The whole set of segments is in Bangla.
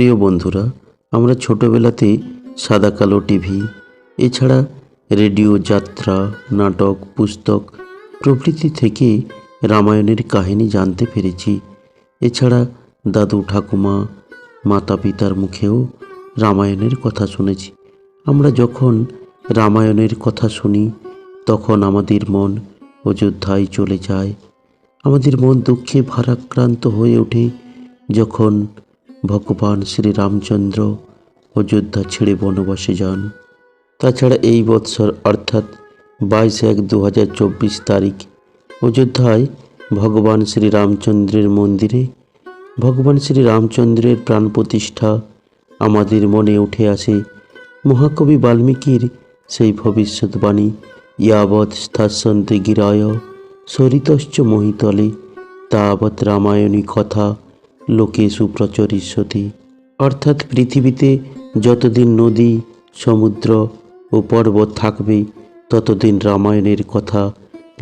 প্রিয় বন্ধুরা, আমরা ছোটবেলাতে সাদা কালো টিভি, এছাড়া রেডিও, যাত্রা, নাটক, পুস্তক প্রভৃতি থেকে রামায়ণের কাহিনী জানতে পেরেছি। এছাড়া দাদু ঠাকুমা মাতা পিতার মুখেও রামায়ণের কথা শুনেছি। আমরা যখন রামায়ণের কথা শুনি, তখন আমাদের মন অযোধ্যায় চলে যায়। আমাদের মন দুঃখে ভারাক্রান্ত হয়ে ওঠে যখন ভগবান শ্রীরামচন্দ্র অযোধ্যা ছেড়ে বনবাসে যান। তাছাড়া এই বৎসর, অর্থাৎ বাইশ এক দু তারিখ অযোধ্যায় ভগবান শ্রীরামচন্দ্রের মন্দিরে, ভগবান শ্রীরামচন্দ্রের প্রাণ প্রতিষ্ঠা আমাদের মনে উঠে আসে। মহাকবি বাল্মীকির সেই ভবিষ্যৎবাণী, ইয়াবৎ স্থাসন্তে গিরায় সরিতশ্চ মহিতলে, তাবৎ রামায়ণী কথা লোকে সুপ্রচরিষ্যতি, অর্থাৎ পৃথিবীতে যতদিন নদী, সমুদ্র ও পর্বত থাকবে, ততদিন রামায়ণের কথা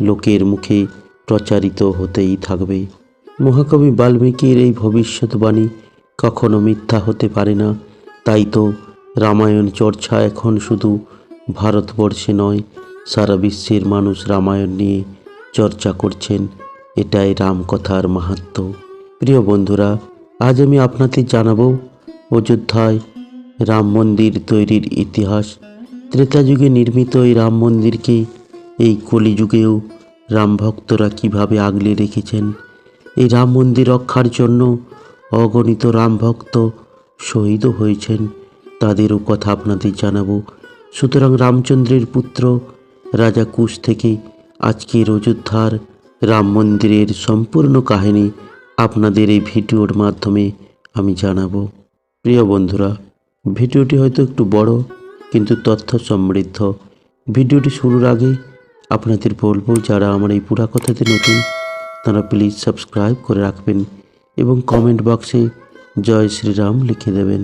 লোকের মুখে প্রচারিত হতেই থাকবে। মহাকবি বাল্মীকির এই ভবিষ্যৎবাণী কখনো মিথ্যা হতে পারে না, তাই তো রামায়ণ চর্চা এখন শুধু ভারতবর্ষে নয়, সারা বিশ্বের মানুষ রামায়ণ নিয়ে চর্চা করছেন, এটাই রামকথার মাহাত্ম্য প্রিয় বন্ধুরা, আজ আমি আপনাদের জানাব অযোধ্যায় রাম মন্দির তৈরির ইতিহাস। ত্রেতা যুগে নির্মিত এই রাম মন্দিরকে এই কলিযুগেও রাম ভক্তরা কীভাবে আগলে রেখেছেন? এই রাম মন্দির রক্ষার জন্য অগণিত রাম ভক্ত শহীদও হয়েছেন। তাদেরও কথা আপনাদের জানাব। সুতরাং রামচন্দ্রের পুত্র রাজা কুশ থেকে আজকের অযোধ্যার রাম মন্দিরের সম্পূর্ণ কাহিনী আপনাদের এই ভিডিওর মাধ্যমে আমি জানাব। প্রিয় বন্ধুরা, ভিডিওটি হয়তো একটু বড়, কিন্তু তথ্য সমৃদ্ধ। ভিডিওটি শুরুর আগে আপনাদের বলব, যারা আমার এই পুরা কথাতে নতুন, তারা প্লিজ সাবস্ক্রাইব করে রাখবেন এবং কমেন্ট বক্সে জয় শ্রীরাম লিখে দেবেন।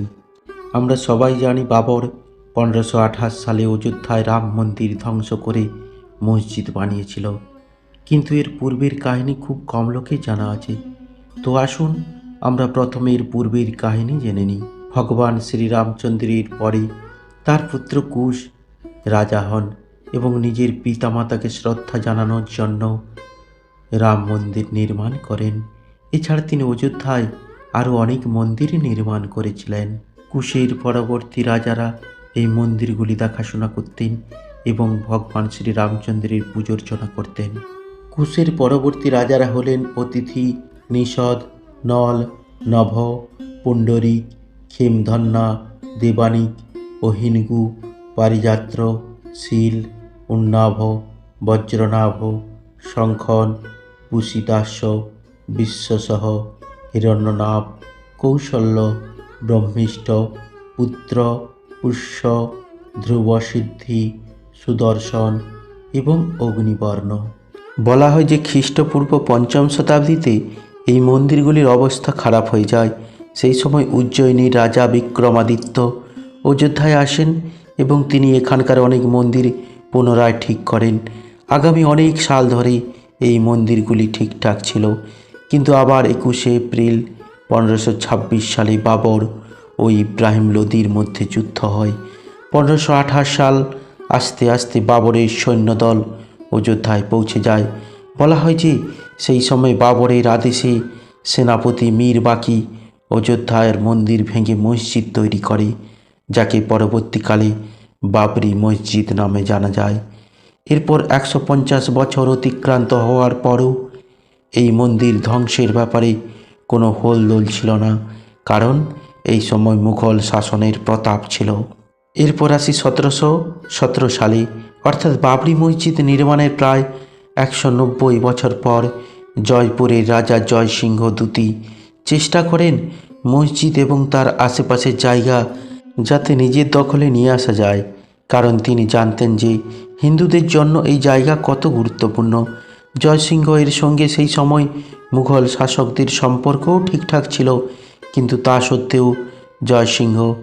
আমরা সবাই জানি বাবর পনেরোশো আঠাশ সালে অযোধ্যায় রাম মন্দির ধ্বংস করে মসজিদ বানিয়েছিল। কিন্তু এর পূর্বের কাহিনী খুব কম লোকেই জানা আছে। তো আসুন, আমরা প্রথমের পূর্বের কাহিনী জেনে নিই। ভগবান শ্রীরামচন্দ্রের পরে তার পুত্র কুশ রাজা হন এবং নিজের পিতামাতাকে শ্রদ্ধা জানানোর জন্য রাম মন্দির নির্মাণ করেন। এছাড়া তিনি অযোধ্যায় আরও অনেক মন্দির নির্মাণ করেছিলেন। কুশের পরবর্তী রাজারা এই মন্দিরগুলি দেখাশোনা করতেন এবং ভগবান শ্রীরামচন্দ্রের পূজর্চনা করতেন। কুশের পরবর্তী রাজারা হলেন অতিথি নিষদ, নল, নভ পুণ্ডরিক খেমধন্না দেবানিক, অহিনগু পারিযাত্র শীল, উন্নাভ, বজ্রনাভ, শঙ্খন পুষিদাস্য বিশ্বসহ, হিরণ্যনাভ, কৌশল্য, ব্রহ্মিষ্ঠ, পুত্র, পুষ্য, ধ্রুবসিদ্ধি, সুদর্শন এবং অগ্নিবর্ণ। বলা হয় যে খ্রিস্টপূর্ব পঞ্চম শতাব্দীতে এই মন্দিরগুলির অবস্থা খারাপ হয়ে যায়। সেই সময় উজ্জয়িনীর রাজা বিক্রমাদিত্য অযোধ্যায় আসেন এবং তিনি এখানকার অনেক মন্দির পুনরায় ঠিক করেন। আগামী অনেক সাল ধরে এই মন্দিরগুলি ঠিকঠাক ছিল। কিন্তু আবার একুশে এপ্রিল পনেরোশো সালে বাবর ও ইব্রাহিম লোদির মধ্যে যুদ্ধ হয়। পনেরোশো সাল আস্তে আস্তে বাবরের সৈন্যদল অযোধ্যায় পৌঁছে যায়। বলা হয় যে সেই সময় বাবরের আদেশে সেনাপতি মীর বাকি অযোধ্যায়ের মন্দির ভেঙে মসজিদ তৈরি করে, যাকে পরবর্তীকালে বাবরি মসজিদ নামে জানা যায়। এরপর একশো পঞ্চাশ বছর অতিক্রান্ত হওয়ার পরও এই মন্দির ধ্বংসের ব্যাপারে কোনো হোলদোল ছিল না, কারণ এই সময় মুঘল শাসনের প্রতাপ ছিল। এরপর আসি সতেরোশো সতেরো সালে, অর্থাৎ বাবরি মসজিদ নির্মাণের প্রায় একশো নব্বই বছর পর জয়পুরের রাজা জয়সিংহ দূতি চেষ্টা করেন মসজিদ এবং তার আশেপাশের জায়গা যাতে নিজের দখলে নিয়ে আসা যায়। কারণ তিনি জানতেন যে হিন্দুদের জন্য এই জায়গা কত গুরুত্বপূর্ণ। জয়সিংহ এর সঙ্গে সেই সময় মুঘল শাসকদের সম্পর্কও ঠিকঠাক ছিল, কিন্তু তা সত্ত্বেও জয়সিংহ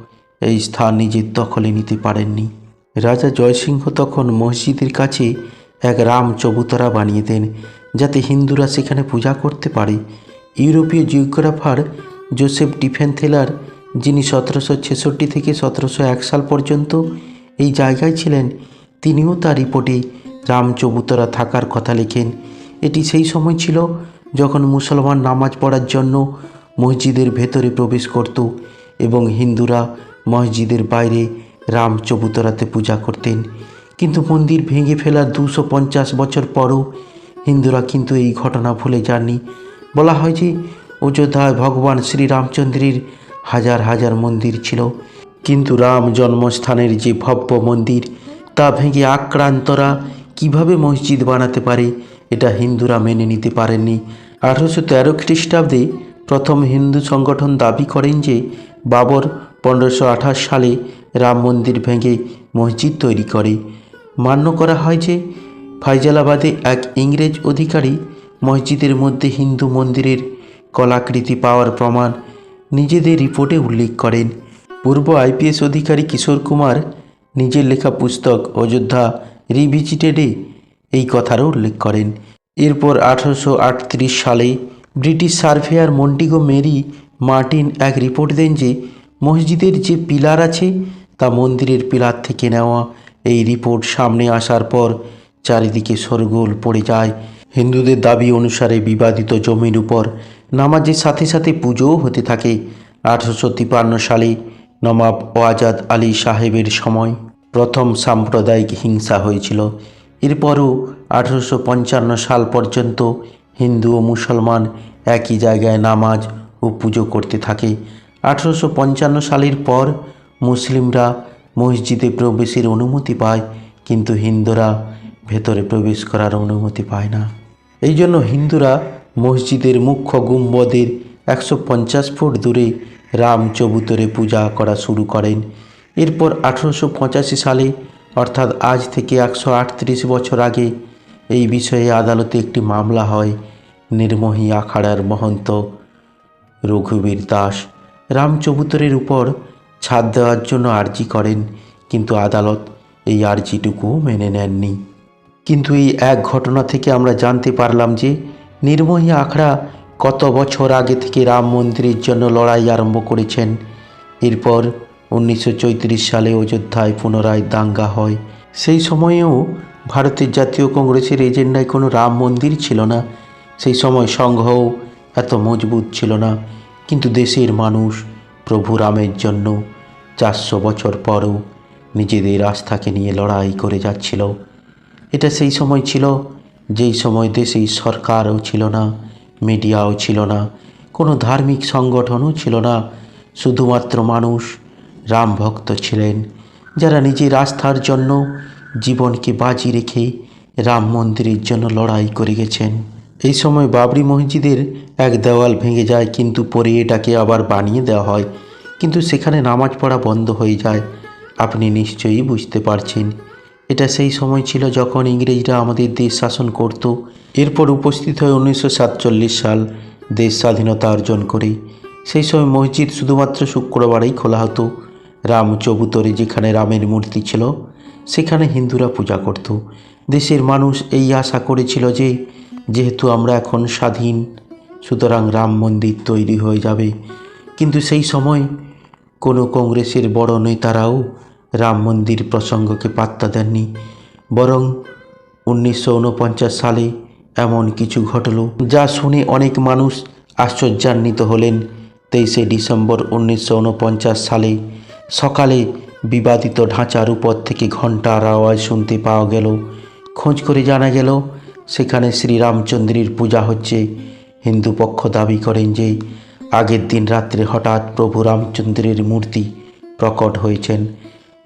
এই স্থান নিজের দখলে নিতে পারেননি। রাজা জয়সিংহ তখন মসজিদের কাছে এক রাম চবুতরা বানিয়ে দেন, যাতে হিন্দুরা সেখানে পূজা করতে পারে। ইউরোপীয় জিওগ্রাফার জোসেফ ডিফেন্থেলার, যিনি সতেরোশো ছেষট্টি থেকে সতেরোশো এক সাল পর্যন্ত এই জায়গায় ছিলেন, তিনিও তার রিপোর্টে রাম চবুতরা থাকার কথা লেখেন। এটি সেই সময় ছিল যখন মুসলমান নামাজ পড়ার জন্য মসজিদের ভেতরে প্রবেশ করত এবং হিন্দুরা মসজিদের বাইরে রাম চবুতরাতে পূজা করতেন। কিন্তু মন্দির ভেঙে ফেলার দুশো পঞ্চাশ বছর পরও হিন্দুরা কিন্তু এই ঘটনা ভুলে যাননি। বলা হয় যে অযোধ্যায় ভগবান শ্রীরামচন্দ্রের হাজার হাজার মন্দির ছিল। কিন্তু রাম জন্মস্থানের যে ভব্য মন্দির, তা ভেঙে আক্রান্তরা কীভাবে মসজিদ বানাতে পারে, এটা হিন্দুরা মেনে নিতে পারেননি। আঠারোশো তেরো খ্রিস্টাব্দে প্রথম হিন্দু সংগঠন দাবি করেন যে বাবর পনেরোশো সালে রাম মন্দির ভেঙে মসজিদ তৈরি করে। মান্য করা হয় যে ফাইজালাবাদে এক ইংরেজ অধিকারী মসজিদের মধ্যে হিন্দু মন্দিরের কলাকৃতি পাওয়ার প্রমাণ নিজেদের রিপোর্টে উল্লেখ করেন। পূর্ব আইপিএস অধিকারী কিশোর কুমার নিজের লেখা পুস্তক অযোধ্যা রিভিজিটেডে এই কথারও উল্লেখ করেন। এরপর আঠারোশো আটত্রিশ সালে British surveyor Montgomery Martin এক রিপোর্ট দেন যে মসজিদের যে পিলার আছে তা মন্দিরের পিলার থেকে নেওয়া এই রিপোর্ট সামনে আসার পর চারিদিকে সরগোল পড়ে যায়। হিন্দুদের দাবি অনুসারে বিবাদিত জমির উপর নামাজের সাথে সাথে পুজোও হতে থাকে আঠারোশো তিপান্ন সালে নবাব ওয়াজাদ আলী সাহেবের সময়। প্রথম সাম্প্রদায়িক হিংসা হয়েছিল। এরপরও আঠারোশো পঞ্চান্ন সাল পর্যন্ত হিন্দু ও মুসলমান একই জায়গায় নামাজ ও পুজো করতে থাকে। আঠারোশো পঞ্চান্ন সালের পর মুসলিমরা মসজিদে প্রবেশের অনুমতি পায়, কিন্তু হিন্দুরা ভেতরে প্রবেশ করার অনুমতি পায় না। এই জন্য হিন্দুরা মসজিদের মুখ্য গুম্বদের একশো পঞ্চাশ ফুট দূরে রাম চবুতরে পূজা করা শুরু করেন। এরপর আঠেরোশো পঁচাশি সালে, অর্থাৎ আজ থেকে একশো আটত্রিশ বছর আগে, এই বিষয়ে আদালতে একটি মামলা হয়। নির্মোহী আখাড়ার মহন্ত রঘুবীর দাস রামচবুতরের উপর ছাদ দেওয়ার জন্য আর্জি করেন, কিন্তু আদালত এই আর্জিটুকুও মেনে নেননি। কিন্তু এই এক ঘটনা থেকে আমরা জানতে পারলাম যে নির্মোহী আখড়া কত বছর আগে থেকে রাম মন্দিরের জন্য লড়াই আরম্ভ করেছেন। এরপর উনিশশো চৌত্রিশ সালে অযোধ্যায় পুনরায় দাঙ্গা হয়। সেই সময়েও ভারতের জাতীয় কংগ্রেসের এজেন্ডায় কোনো রাম মন্দির ছিল না। সেই সময় সংঘও এত মজবুত ছিল না, কিন্তু দেশের মানুষ প্রভু রামের জন্য চারশো বছর পরও নিজেদের আস্থাকে নিয়ে লড়াই করে যাচ্ছিল। এটা সেই সময় ছিল, যেই সময় দেশেই সরকারও ছিল না, মিডিয়াও ছিল না, কোনো ধার্মিক সংগঠনও ছিল না, শুধুমাত্র মানুষ, রাম ভক্ত ছিলেন, যারা নিজের আস্থার জন্য জীবনকে বাজি রেখে রাম মন্দিরের জন্য লড়াই করে গেছেন। এই সময় বাবরি মসজিদের এক দেওয়াল ভেঙে যায়, কিন্তু পরে এটাকে আবার বানিয়ে দেওয়া হয়। কিন্তু সেখানে নামাজ পড়া বন্ধ হয়ে যায়। আপনি নিশ্চয়ই বুঝতে পারছেন। এটা সেই সময় ছিল যখন ইংরেজরা আমাদের দেশ শাসন করত। এরপর উপস্থিত হয় উনিশশো সাতচল্লিশ সাল দেশ স্বাধীনতা অর্জন করে। সেই সময় মসজিদ শুধুমাত্র শুক্রবারেই খোলা হতো। রাম চবুতরে যেখানে রামের মূর্তি ছিল, সেখানে হিন্দুরা পূজা করত। দেশের মানুষ এই আশা করেছিল যে যেহেতু আমরা এখন স্বাধীন, সুতরাং রাম মন্দির তৈরি হয়ে যাবে। কিন্তু সেই সময় কোনো কংগ্রেসের বড় নেতারাও রাম মন্দির প্রসঙ্গকে পাত্তা দেননি। বরং উনিশশো উনপঞ্চাশ সালে এমন কিছু ঘটল, যা শুনে অনেক মানুষ আশ্চর্যান্বিত হলেন। তেইশে ডিসেম্বর উনিশশো উনপঞ্চাশ সালে সকালে বিবাদিত ঢাঁচার উপর থেকে ঘণ্টার আওয়াজ শুনতে পাওয়া গেল। খোঁজ করে জানা গেল সেখানে শ্রীরামচন্দ্রের পূজা হচ্ছে। হিন্দু পক্ষ দাবি করেন যে, আগের দিন রাত্রে হঠাৎ প্রভু রামচন্দ্রের মূর্তি প্রকট হয়েছেন।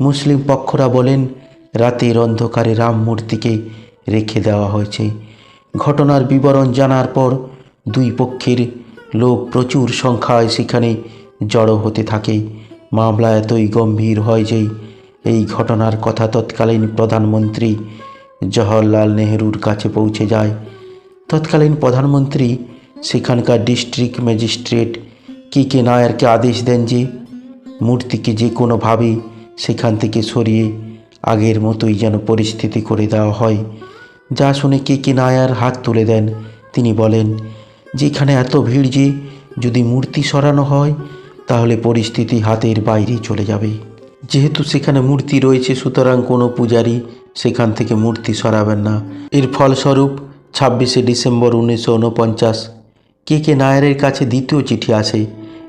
মুসলিম পক্ষরা বলেন, রাতের অন্ধকারে রাম মূর্তিকে রেখে দেওয়া হয়েছে। ঘটনার বিবরণ জানার পর দুই পক্ষের লোক প্রচুর সংখ্যায় সেখানে জড়ো হতে থাকে। মামলা এতই গম্ভীর হয় যে, এই ঘটনার কথা তৎকালীন প্রধানমন্ত্রী জওহরলাল নেহরুর কাছে পৌঁছে যায়। তৎকালীন প্রধানমন্ত্রী, সেখানকার ডিস্ট্রিক্ট ম্যাজিস্ট্রেট কে কে নায়ারকে আদেশ দেন যে, মূর্তিকে যে কোনোভাবে সেখান থেকে সরিয়ে আগের মতোই যেন পরিস্থিতি করে দেওয়া হয়। যা শুনে কে কে নায়ার হাত তুলে দেন। তিনি বলেন, যেখানে এত ভিড় যে, যদি মূর্তি সরানো হয়, তাহলে পরিস্থিতি হাতের বাইরে চলে যাবে। যেহেতু সেখানে মূর্তি রয়েছে, সুতরাং কোনো পূজারী সেখান থেকে মূর্তি সরাবেন না। এর ফলস্বরূপ ছাব্বিশে ডিসেম্বর উনিশশো উনপঞ্চাশ কে কে নায়ারের কাছে দ্বিতীয় চিঠি আসে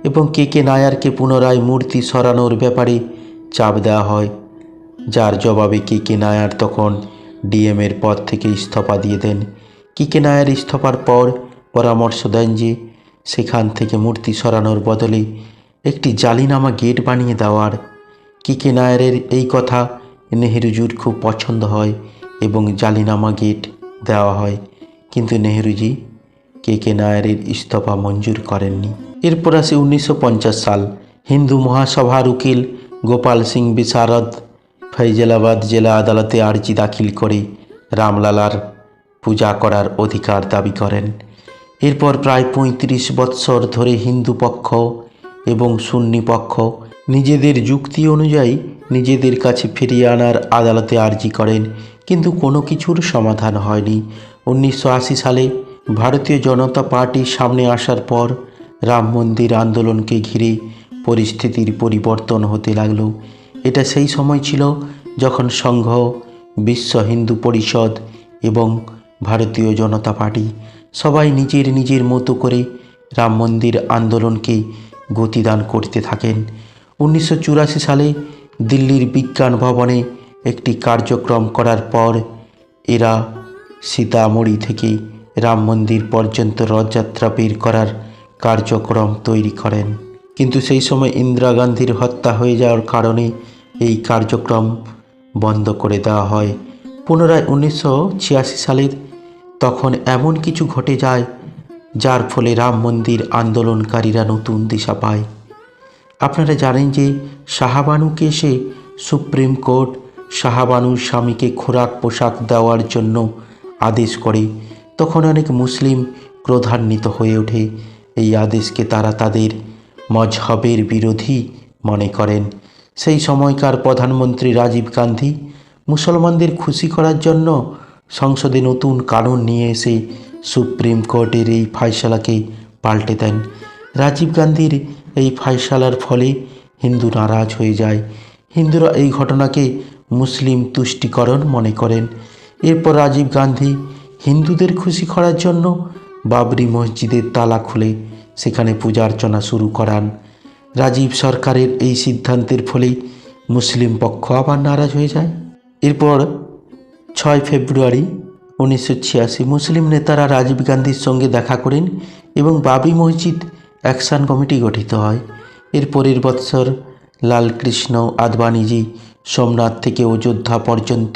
এবং কে কে নায়ারকে পুনরায় মূর্তি সরানোর ব্যাপারে চাপ দেওয়া হয়, যার জবাবে কে কে নায়ার তখন ডিএমের পদ থেকে ইস্তফা দিয়ে দেন। কে কে নায়ার ইস্তফার পর পরামর্শ দেন যে সেখান থেকে মূর্তি সরানোর বদলে একটি জালিনামা গেট বানিয়ে দেওয়ার। কে কে নায়ারের এই কথা নেহেরুজির খুব পছন্দ হয় এবং জালিনামা গেট দেওয়া হয়। কিন্তু নেহেরুজি, কে কে নায়ারের ইস্তফা মঞ্জুর করেননি। এরপর আসে উনিশশো পঞ্চাশ সাল, হিন্দু মহাসভার উকিল গোপাল সিং বিশারদ ফৈজলাবাদ জেলা আদালতে আর্জি দাখিল করে রামলালার পূজা করার অধিকার দাবি করেন। এরপর প্রায় পঁয়ত্রিশ বৎসর ধরে হিন্দু পক্ষ এবং সুন্নি পক্ষ নিজেদের যুক্তি অনুযায়ী নিজেদের কাছে ফিরিয়ে আনার আদালতে আর্জি করেন, কিন্তু কোনো কিছুর সমাধান হয়নি। উনিশশো আশি সালে ভারতীয় জনতা পার্টির সামনে আসার পর রাম মন্দির আন্দোলনকে ঘিরে পরিস্থিতির পরিবর্তন হতে লাগল। এটা সেই সময় ছিল যখন সংঘ, বিশ্ব হিন্দু পরিষদ এবং ভারতীয় জনতা পার্টি সবাই নিজের নিজের মতো করে রাম মন্দির আন্দোলনকে গতিদান করতে থাকেন। উনিশশো চুরাশি সালে দিল্লির বিজ্ঞান ভবনে একটি কার্যক্রম করার পর এরা সীতামড়ি থেকে রাম মন্দির পর্যন্ত রথযাত্রা বের করার কার্যক্রম তৈরি করেন। কিন্তু সেই সময় ইন্দিরা গান্ধীর হত্যা হয়ে যাওয়ার কারণে এই কার্যক্রম বন্ধ করে দেওয়া হয়। পুনরায় উনিশশো ছিয়াশি সালের তখন এমন কিছু ঘটে যায়, যার ফলে রাম মন্দির আন্দোলনকারীরা নতুন দিশা পায়। আপনারা জানেন যে শাহাবানুকে এসে সুপ্রিম কোর্ট শাহাবানুর স্বামীকে খোরাক পোশাক দেওয়ার জন্য আদেশ করে। তখন অনেক মুসলিম ক্রোধান্বিত হয়ে ওঠে। এই আদেশকে তারা তাদের মজহবের বিরোধী মনে করেন। সেই সময়কার প্রধানমন্ত্রী রাজীব গান্ধী মুসলমানদের খুশি করার জন্য সংসদে নতুন কানুন নিয়ে এসে সুপ্রিম কোর্টের এই ফায়সালাকে পাল্টে দেন। রাজীব গান্ধীর এই ফায়সালার ফলে হিন্দু নারাজ হয়ে যায়। হিন্দুরা এই ঘটনাকে মুসলিম তুষ্টিকরণ মনে করেন। এরপর রাজীব গান্ধী হিন্দুদের খুশি করার জন্য বাবরি মসজিদের তালা খুলে সেখানে পূজা অর্চনা শুরু করান। রাজীব সরকারের এই সিদ্ধান্তের ফলে মুসলিম পক্ষ আবার নারাজ হয়ে যায়। এরপর ছয় ফেব্রুয়ারি উনিশশো ছিয়াশি মুসলিম নেতারা রাজীব গান্ধীর সঙ্গে দেখা করেন এবং বাবরি মসজিদ অ্যাকশন কমিটি গঠিত হয়। এর পরের বৎসর লালকৃষ্ণ আদবানিজি সোমনাথ থেকে অযোধ্যা পর্যন্ত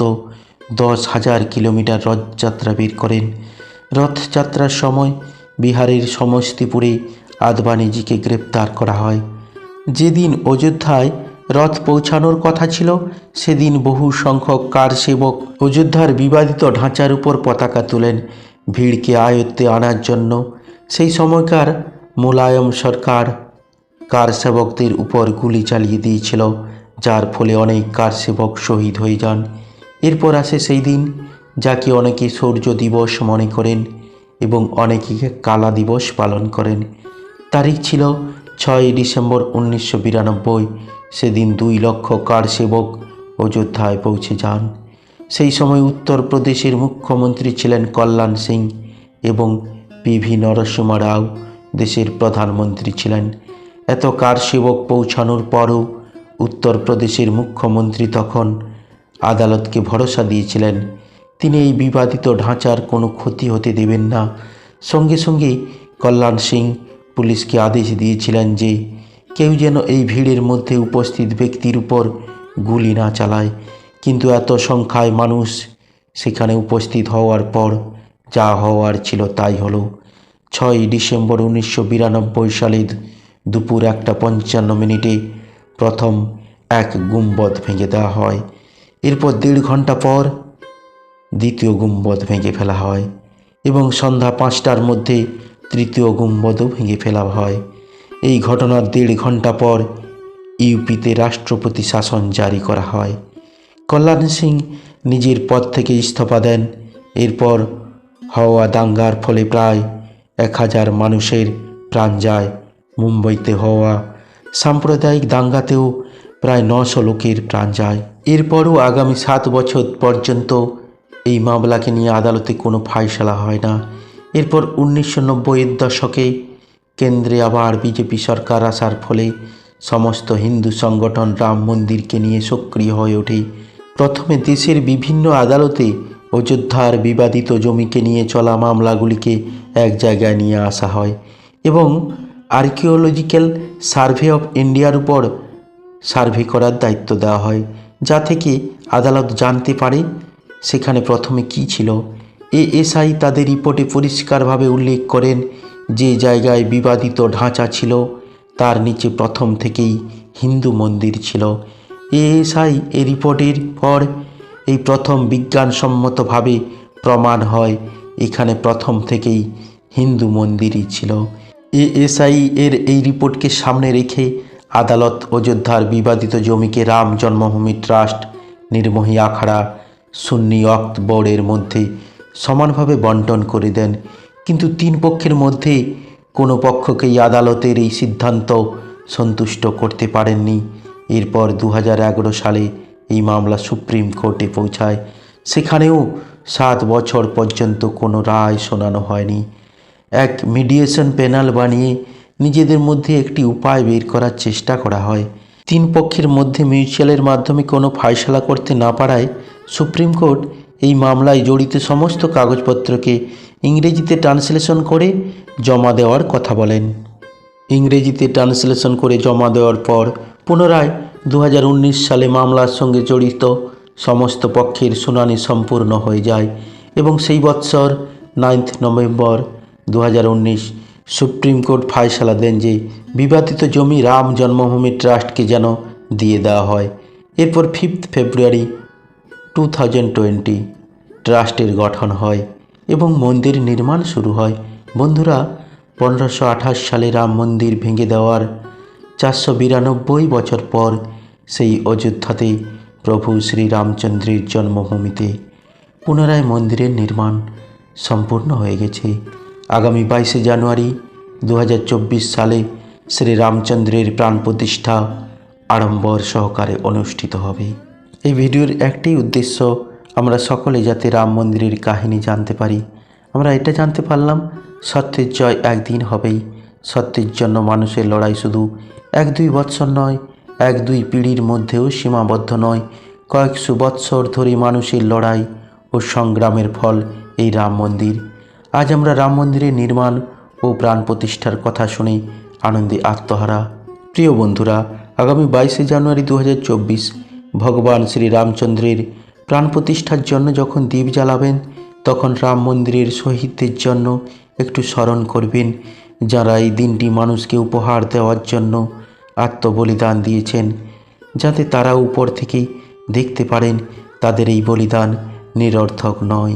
দশ হাজার কিলোমিটার রথযাত্রা বের করেন। রথযাত্রার সময় বিহারের সমস্তিপুরে আদবানিজিকে গ্রেপ্তার করা হয়। যেদিন অযোধ্যায় রথ পৌঁছানোর কথা ছিল, সেদিন বহু সংখ্যক কার সেবক অযোধ্যার বিবাদিত ঢাঁচার উপর পতাকা তুলেন। ভিড়কে আয়ত্তে আনার জন্য সেই সময়কার মোলায়ম সরকার কার সেবকদের উপর গুলি চালিয়ে দিয়েছিল, যার ফলে অনেক কার সেবক শহীদ হয়ে যান। এরপর আসে সেই দিন, যাকে অনেকে সূর্য দিবস মনে করেন এবং অনেকে কালা দিবস পালন করেন। তারিখ ছিল ছয় ডিসেম্বর উনিশশো বিরানব্বই। সেদিন দুই লক্ষ কার সেবক অযোধ্যায় পৌঁছে যান। সেই সময় উত্তরপ্রদেশের মুখ্যমন্ত্রী ছিলেন কল্যাণ সিং এবং পিভি নরসিংহ রাও। দেশের প্রধানমন্ত্রী ছিলেন। এত কার সেবক পৌঁছানোর পরও উত্তরপ্রদেশের মুখ্যমন্ত্রী তখন আদালতকে ভরসা দিয়েছিলেন। তিনি এই বিবাদিত ঢাঁচার কোনো ক্ষতি হতে দেবেন না। সঙ্গে সঙ্গে কল্যাণ সিং পুলিশকে আদেশ দিয়েছিলেন যে কেউ যেন এই ভিড়ের মধ্যে উপস্থিত ব্যক্তির উপর গুলি না চালায়। কিন্তু এত সংখ্যায় মানুষ সেখানে উপস্থিত হওয়ার পর যা হওয়ার ছিল তাই হলো। ছয় ডিসেম্বর উনিশশো বিরানব্বই সালের দুপুর একটা পঞ্চান্ন মিনিটে প্রথম এক গুম্বদ ভেঙে দেওয়া হয়। এরপর দেড় ঘণ্টা পর দ্বিতীয় গুম্বদ ভেঙে ফেলা হয় এবং সন্ধ্যা পাঁচটার মধ্যে তৃতীয় গুম্বদও ভেঙে ফেলা হয়। এই ঘটনার দেড় ঘণ্টা পর ইউপিতে রাষ্ট্রপতি শাসন জারি করা হয়। কল্যাণ সিং নিজের পদ থেকে ইস্তফা দেন। এরপর হওয়া দাঙ্গার ফলে প্রায় এক হাজার মানুষের প্রাণ যায় মুম্বইতে হওয়া সাম্প্রদায়িক দাঙ্গাতেও প্রায় নশো লোকের প্রাণ যায়। এরপরও আগামী সাত বছর পর্যন্ত এই মামলাকে নিয়ে আদালতে কোনো ফাইসলা হয় না। এরপর উনিশশো নব্বইয়ের দশকে কেন্দ্রে আবার বিজেপি সরকার আসার ফলে সমস্ত হিন্দু সংগঠন রাম মন্দিরকে নিয়ে সক্রিয় হয়ে ওঠে। প্রথমে দেশের বিভিন্ন আদালতে অযোধ্যার বিবাদিত জমিকে নিয়ে চলা মামলাগুলিকে এক জায়গায় নিয়ে আসা হয় এবং আর্কিওলজিক্যাল সার্ভে অফ ইন্ডিয়ার উপর সার্ভে করার দায়িত্ব দেওয়া হয়, যা থেকে আদালত জানতে পারে সেখানে প্রথমে কি ছিল। এএসআই তাদের রিপোর্টে পরিষ্কারভাবে উল্লেখ করেন যে জায়গায় বিবাদিত ঢাঁচা ছিল, তার নিচে প্রথম থেকেই হিন্দু মন্দির ছিল। এএসআই এ রিপোর্টের পর এই প্রথম বিজ্ঞানসম্মতভাবে প্রমাণ হয় এখানে প্রথম থেকেই হিন্দু মন্দিরই ছিল। এএসআই এর এই রিপোর্টকে সামনে রেখে আদালত অযোধ্যার বিবাদিত জমিকে রাম জন্মভূমি ট্রাস্ট, নির্মোহী আখড়া, সুন্নি অক্ত বোর্ডের মধ্যে সমানভাবে বন্টন করে দেন। কিন্তু তিন পক্ষের মধ্যে কোনো পক্ষকেই আদালতের এই সিদ্ধান্ত সন্তুষ্ট করতে পারেননি। এরপর দু হাজার এগারো সালে এই মামলা সুপ্রিম কোর্টে পৌঁছায়। সেখানেও সাত বছর পর্যন্ত কোনো রায় শোনানো হয়নি। এক মিডিয়েশন প্যানেল বানিয়ে নিজেদের মধ্যে একটি উপায় বের করার চেষ্টা করা হয়। তিন পক্ষের মধ্যে মিউচুয়ালের মাধ্যমে কোনো ফায়সলা করতে না পারায় সুপ্রিম কোর্ট এই মামলায় জড়িত সমস্ত কাগজপত্রকে ইংরেজিতে ট্রান্সলেশন করে জমা দেওয়ার কথা বলেন। ইংরেজিতে ট্রান্সলেশন করে জমা দেওয়ার পর পুনরায় দু হাজার উনিশ সালে মামলার সঙ্গে জড়িত সমস্ত পক্ষের শুনানি সম্পূর্ণ হয়ে যায় এবং সেই বৎসর নাইন্থ নভেম্বর দু হাজার উনিশ সুপ্রিম কোর্ট ফায়সালা দেন যে বিবাদিত জমি রাম জন্মভূমি ট্রাস্টকে যেন দিয়ে দেওয়া হয়। এরপর ফিফথ ফেব্রুয়ারি টু টোয়েন্টি ট্রাস্টের গঠন হয় এবং মন্দির নির্মাণ শুরু হয়। বন্ধুরা, পনেরোশো সালে রাম মন্দির ভেঙে দেওয়ার চারশো বিরানব্বই বছর পর সেই অযোধ্যাতে প্রভু শ্রীরামচন্দ্রের জন্মভূমিতে পুনরায় মন্দিরের নির্মাণ সম্পূর্ণ হয়ে গেছে। আগামী বাইশে জানুয়ারি দু হাজার চব্বিশ সালে শ্রীরামচন্দ্রের প্রাণ প্রতিষ্ঠা আড়ম্বর সহকারে অনুষ্ঠিত হবে। এই ভিডিওর একটি উদ্দেশ্য, আমরা সকলে যাতে রাম মন্দিরের কাহিনী জানতে পারি। আমরা এটা জানতে পারলাম, সত্যের জয় একদিন হবেই। সত্যের জন্য মানুষের লড়াই শুধু এক দুই বৎসর নয় এক দুই পিঢ়ির মধ্যেও সীমাবদ্ধ নয়। কয়েকশো বৎসর ধরে মানুষের লড়াই ও সংগ্রামের ফল এই রাম মন্দির। আজ আমরা রাম মন্দিরের নির্মাণ ও প্রাণ প্রতিষ্ঠার কথা শুনে আনন্দে আত্মহারা। প্রিয় বন্ধুরা, আগামী বাইশে জানুয়ারি দু হাজার চব্বিশ ভগবান শ্রী রামচন্দ্রের প্রাণ প্রতিষ্ঠার জন্য যখন দ্বীপ জ্বালাবেন, তখন রাম মন্দিরের শহীদদের জন্য একটু স্মরণ করবেন, যারা এই দিনটি মানুষকে উপহার দেওয়ার জন্য আত্মবলিদান দিয়েছেন যাতে তারা উপর থেকে দেখতে পারেন তাদের এই বলিদান নিরর্থক নয়।